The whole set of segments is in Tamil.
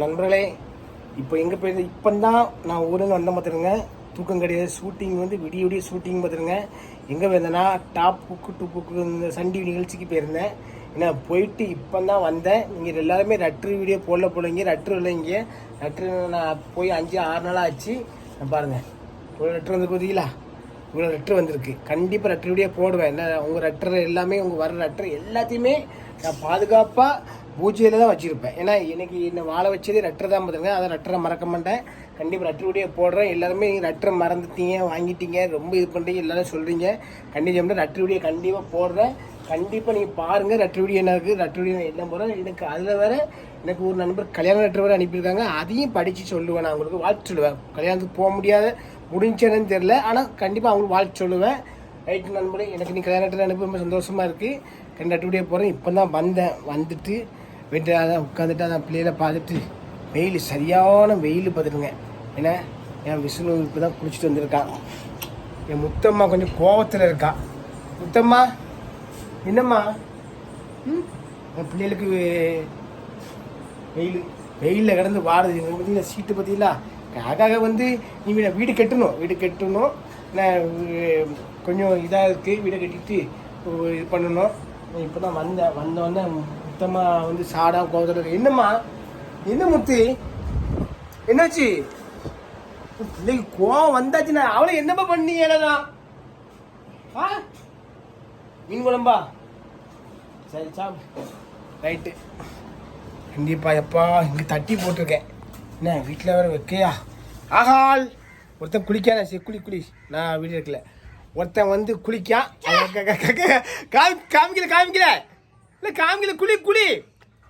நண்பர்களே இப்போ எங்கே போய் இப்போ தான் நான் ஊரில் வந்த பார்த்துருங்க தூக்கம் கிடையாது. ஷூட்டிங் வந்து விடிய விடிய ஷூட்டிங் பார்த்துருங்க எங்கே போயிருந்தேன்னா டாப் புக்கு டூ புக்கு இந்த சண்டி நிகழ்ச்சிக்கு போயிருந்தேன். ஏன்னா போயிட்டு இப்போ தான் வந்தேன். நீங்கள் எல்லாருமே ரட்ரு வீடியோ போடல போடுவீங்க ரட்ரு இல்லைங்க ரட்ரு நான் போய் அஞ்சு ஆறு நாளாக ஆச்சு. நான் பாருங்கள் இவ்வளோ லெட்ரு வந்து பார்த்தீங்களா இவ்வளோ லெட்ரு வந்திருக்கு. கண்டிப்பாக லெட்ரு வீடியோ போடுவேன். என்ன உங்கள் லெட்ரு எல்லாமே உங்கள் வர லெட்ரு எல்லாத்தையுமே நான் பாதுகாப்பாக பூஜையில் தான் வச்சுருப்பேன். ஏன்னா எனக்கு என்னை வாழை வச்சதே ரெட்டரை தான் பார்த்துங்க அதை ரெட்டரை மறக்க மாட்டேன். கண்டிப்பாக லெட்ரு வீடியோ போடுறேன். எல்லாருமே நீங்கள் ரெட்டரை மறந்துட்டீங்க வாங்கிட்டீங்க ரொம்ப இது பண்ணுறீங்க எல்லாரும் சொல்கிறீங்க கண்டிப்பாக லெட்ரு வீடியோ கண்டிப்பாக போடுறேன். கண்டிப்பாக நீங்கள் பாருங்கள் லெட்ரு வீடியோ என்ன இருக்குது லெட்ரு வீடியோ நான் என்ன போகிறேன் எனக்கு அதில் வேறு எனக்கு ஒரு நண்பர் கல்யாண லெட்டர் வேறு அனுப்பியிருக்காங்க. அதையும் படித்து சொல்லுவேன் நான் அவங்களுக்கு வாழ்த்து சொல்லுவேன். கல்யாணத்துக்கு போக முடியாத முடிஞ்சேன்னு தெரில ஆனால் கண்டிப்பாக அவங்களுக்கு வாழ்த்து சொல்லுவேன். ரைட்டு நண்பரே எனக்கு நீ கல்யாண லெட்டர் அனுப்பி ரொம்ப சந்தோஷமாக இருக்குது ரெண்டு லெட்டர் வீடியோ போகிறேன் இப்போ தான் வந்தேன். வந்துட்டு வீட்டில் அதான் உட்காந்துட்டு அதான் பிள்ளைகளை பார்த்துட்டு வெயில் சரியான வெயில் பார்த்துட்டுங்க ஏன்னா என் விஷ்ணு இப்போ தான் குளிச்சுட்டு வந்திருக்கான் என் முத்தம்மா கொஞ்சம் கோவத்தில் இருக்கா. முத்தம்மா என்னம்மா? ம்? என் பிள்ளைகளுக்கு வெயில் வெயிலில் கிடந்து வாடுது இவங்க பார்த்தீங்களா சீட்டு பார்த்தீங்களா? அதுக்காக வந்து நீ வீட வீடு கட்டணும். வீடு கட்டணும். நான் கொஞ்சம் இதாக இருக்குது வீடை கட்டிட்டு இது பண்ணணும். இப்போ தான் வந்தேன். வந்தோடனே மொத்தமாக வந்து சாடா கோவத்தில் என்னம்மா? என்ன முத்து? என்னாச்சு? பிள்ளைக்கு கோவம் வந்தாச்சுன்னா அவளை என்னப்பா பண்ணீங்க ஆ? மீன் குழம்பா? சரி சாப் ரைட்டு. கண்டிப்பா எப்பா இங்கே தட்டி போட்டிருக்கேன். என்ன வீட்டில் வேற வைக்கையா ஆகால் ஒருத்தன் குளிக்கான சரி குளி குளி. நான் வீடு இருக்கல ஒருத்தன் வந்து குளிக்கான் காமிக்கல காமிக்கல. இல்லை காமிக்கல குளி குளி.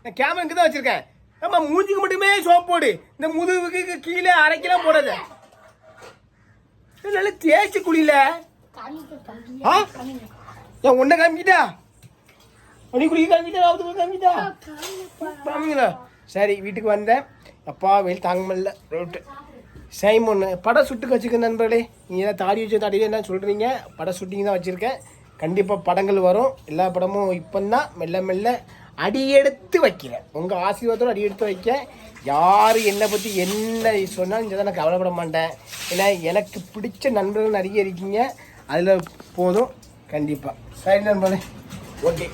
நான் கேமரா இங்கே தான் வச்சுருக்கேன். ஆமாம் மூஞ்சிக்கு மட்டுமே சோப் போடு. இந்த முதுகுக்கு கீழே அரைக்கலாம் போடாத. நல்லா தேய்ச்சி குளியில. ஆ? என் உன்னை காமிக்கிட்டா? அப்படி குளிக்க காமிக்கிட்டா? அவுத்து காமிக்கிட்டா? காமிங்களா சரி வீட்டுக்கு வந்தேன். அப்பா வெயில் தாங்க முடியல. ரோட்டு சைம் ஒன்று படம் சுட்டு வச்சுக்க நண்பர்களே. நீங்கள் தான் தாடி வச்சு தாடி என்ன சொல்கிறீங்க படம் சுட்டிங் தான் வச்சுருக்கேன். கண்டிப்பாக படங்கள் வரும். எல்லா படமும் இப்போ தான் மெல்ல மெல்ல அடி எடுத்து வைக்கிறேன். உங்கள் ஆசீர்வாதத்தோட அடி எடுத்து வைக்க யார் என்னை பற்றி என்ன சொன்னாலும் இதை நான் கவலைப்பட மாட்டேன். ஏன்னா எனக்கு பிடிச்ச நண்பர்கள் நிறைய இருக்கீங்க. அதில் போதும். கண்டிப்பாக சரி நண்பர்களே. ஓகே.